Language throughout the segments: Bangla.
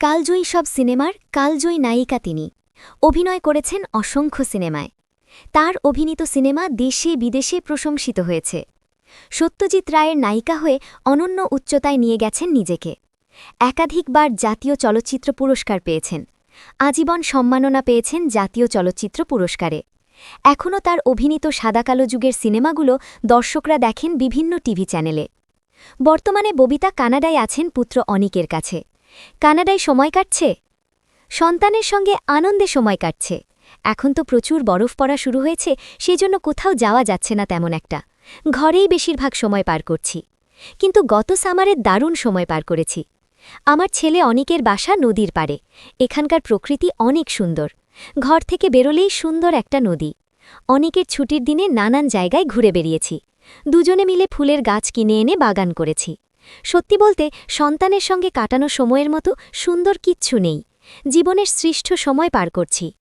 কালজয়ী সব সিনেমার কালজয়ী নায়িকা তিনি। অভিনয় করেছেন অসংখ্য সিনেমায়। তার অভিনীত সিনেমা দেশে বিদেশে প্রশংসিত হয়েছে। সত্যজিৎ রায়ের নায়িকা হয়ে অনন্য উচ্চতায় নিয়ে গেছেন নিজেকে। একাধিকবার জাতীয় চলচ্চিত্র পুরস্কার পেয়েছেন। আজীবন সম্মাননা পেয়েছেন জাতীয় চলচ্চিত্র পুরস্কারে। এখনও তার অভিনীত সাদাকালো যুগের সিনেমাগুলো দর্শকরা দেখেন বিভিন্ন টিভি চ্যানেলে। বর্তমানে ববিতা কানাডায় আছেন পুত্র অনিকের কাছে। কানাডায় সময় কাটছে? সন্তানের সঙ্গে আনন্দে সময় কাটছে। এখন তো প্রচুর বরফ পড়া শুরু হয়েছে, সেজন্য কোথাও যাওয়া যাচ্ছে না তেমন একটা। ঘরেই বেশিরভাগ সময় পার করছি। কিন্তু গত সামারে দারুণ সময় পার করেছি। আমার ছেলে অনিকের বাসা নদীর পাড়ে। এখানকার প্রকৃতি অনেক সুন্দর। ঘর থেকে বেরোলেই সুন্দর একটা নদী। অনেকের ছুটির দিনে নানান জায়গায় ঘুরে বেরিয়েছি। দুজনে মিলে ফুলের গাছ কিনে এনে বাগান করেছি। সত্যি বলতে, সন্তানের সঙ্গে কাটানো সময়ের মতো সুন্দর কিচ্ছু নেই। জীবনের সৃষ্ট সময় পার করছি।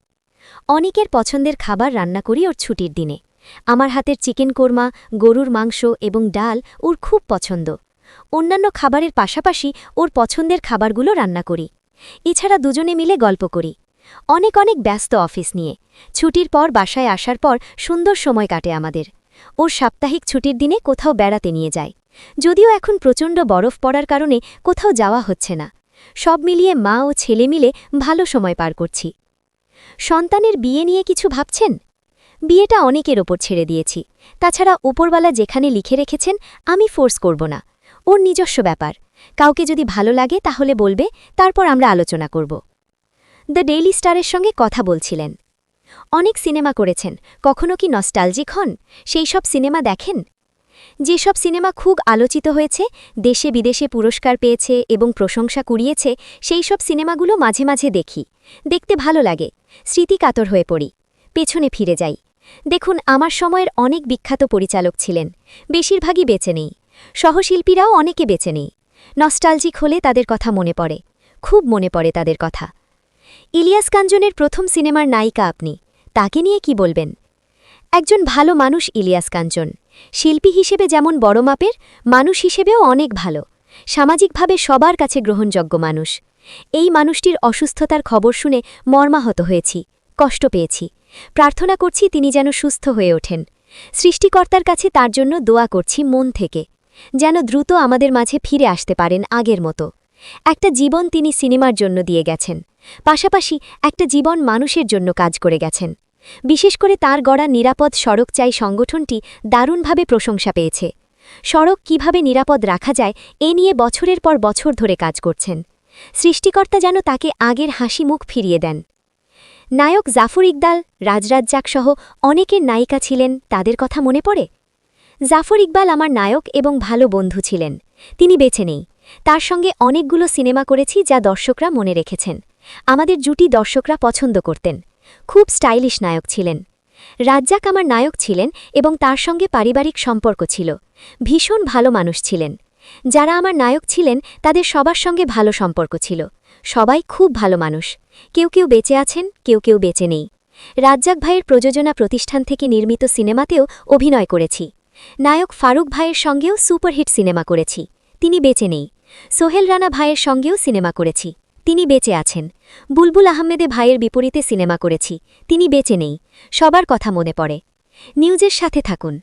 অনেকের পছন্দের খাবার রান্না করি ওর ছুটির দিনে। আমার হাতের চিকেন কোরমা, গরুর মাংস এবং ডাল ওর খুব পছন্দ। অন্যান্য খাবারের পাশাপাশি ওর পছন্দের খাবারগুলো রান্না করি। এছাড়া দুজনে মিলে গল্প করি। অনেক অনেক ব্যস্ত অফিস নিয়ে। ছুটির পর বাসায় আসার পর সুন্দর সময় কাটে আমাদের। ওর সাপ্তাহিক ছুটির দিনে কোথাও বেড়াতে নিয়ে যায়। যদিও এখন প্রচণ্ড বরফ পড়ার কারণে কোথাও যাওয়া হচ্ছে না। সব মিলিয়ে মা ও ছেলে মিলে ভালো সময় পার করছি। সন্তানের বিয়ে নিয়ে কিছু ভাবছেন? বিয়েটা অনেকের ওপর ছেড়ে দিয়েছি। তাছাড়া ওপরওয়ালা যেখানে লিখে রেখেছেন, আমি ফোর্স করব না। ওর নিজস্ব ব্যাপার। কাউকে যদি ভালো লাগে তাহলে বলবে, তারপর আমরা আলোচনা করব। দ্য ডেইলি স্টারের সঙ্গে কথা বলছিলেন। অনেক সিনেমা করেছেন। কখনো কি নস্টালজিক হন? সেই সব সিনেমা দেখেন? যেসব সিনেমা খুব আলোচিত হয়েছে, দেশে বিদেশে পুরস্কার পেয়েছে এবং প্রশংসা কুড়িয়েছে, সেই সব সিনেমাগুলো মাঝে মাঝে দেখি। দেখতে ভালো লাগে। স্মৃতিকাতর হয়ে পড়ি। পেছনে ফিরে যাই। দেখুন, আমার সময়ের অনেক বিখ্যাত পরিচালক ছিলেন। বেশিরভাগই বেঁচে নেই। সহশিল্পীরাও অনেকে বেঁচে নেই। নস্টালজিক হলে তাদের কথা মনে পড়ে। খুব মনে পড়ে তাদের কথা। ইলিয়াস কাঞ্জনের প্রথম সিনেমার নায়িকা আপনি, তাকে নিয়ে কি বলবেন? একজন ভালো মানুষ ইলিয়াস কাঞ্চন শিল্পী হিসেবে যেমন বড় মাপের, মানুষ হিসেবেও অনেক ভালো। সামাজিকভাবে সবার কাছে গ্রহণযোগ্য মানুষ। এই মানুষটির অসুস্থতার খবর শুনে মর্মাহত হয়েছি, কষ্ট পেয়েছি। প্রার্থনা করছি তিনি যেন সুস্থ হয়ে ওঠেন। সৃষ্টিকর্তার কাছে তার জন্য দোয়া করছি মন থেকে, যেন দ্রুত আমাদের মাঝে ফিরে আসতে পারেন আগের মতো। একটা জীবন তিনি সিনেমার জন্য দিয়ে গেছেন। পাশাপাশি একটা জীবন মানুষের জন্য কাজ করে গেছেন। বিশেষ করে তার গড়া নিরাপদ সড়ক চাই সংগঠনটি দারুণভাবে প্রশংসা পেয়েছে। সড়ক কীভাবে নিরাপদ রাখা যায়, এ নিয়ে বছরের পর বছর ধরে কাজ করছেন। সৃষ্টিকর্তা যেন তাকে আগের হাসি মুখ ফিরিয়ে দেন। নায়ক জাফর ইকদাল রাজরাজ্জাক সহ অনেকের নায়িকা ছিলেন, তাদের কথা মনে পড়ে? জাফর ইকবাল আমার নায়ক এবং ভালো বন্ধু ছিলেন। তিনি বেছে নেই। তার সঙ্গে অনেকগুলো সিনেমা করেছি যা দর্শকরা মনে রেখেছেন। আমাদের জুটি দর্শকরা পছন্দ করতেন। খুব স্টাইলিশ নায়ক ছিলেন। রাজ্জাক আমার নায়ক ছিলেন এবং তার সঙ্গে পারিবারিক সম্পর্ক ছিল। ভীষণ ভালো মানুষ ছিলেন। যারা আমার নায়ক ছিলেন, তাদের সবার সঙ্গে ভালো সম্পর্ক ছিল। সবাই খুব ভালো মানুষ। কেউ কেউ বেঁচে আছেন, কেউ কেউ বেঁচে নেই। রাজ্জাক ভাইয়ের প্রযোজনা প্রতিষ্ঠান থেকে নির্মিত সিনেমাতেও অভিনয় করেছি। নায়ক ফারুক ভাইয়ের সঙ্গেও সুপারহিট সিনেমা করেছি। তিনি বেঁচে নেই। সোহেল রানা ভাইয়ের সঙ্গেও সিনেমা করেছি। তিনি বেঁচে আছেন। বুলবুল আহমেদে ভাইয়ের বিপরীতে সিনেমা করেছি। তিনি বেঁচে নেই। সবার কথা মনে পড়ে। নিউজের সাথে থাকুন।